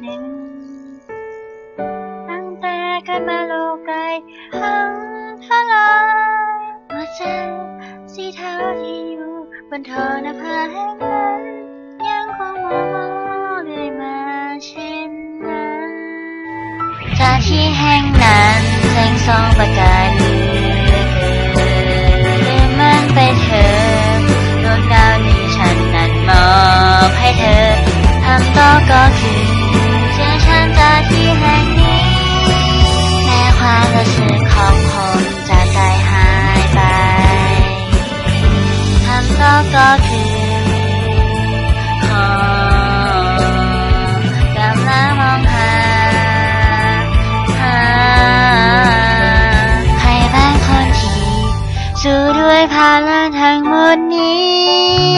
หนึ่ง ตั้งแต่กันมาโลกไกลหังทลายหัวใจสีเทาที่อยู่บนทอนภาแห่งนั้นยังคงมองมองเลยมาเช่นนั้นจากที่แห่งนั้นแสงสองประกายมันไปเธอดวดาวนฉันนั้นมอบให้เธอ ทำต่อก็คือ ก็คือขอกำลังมองหาหาใครบางคนที่สู้ด้วยพลังทั้งหมดนี้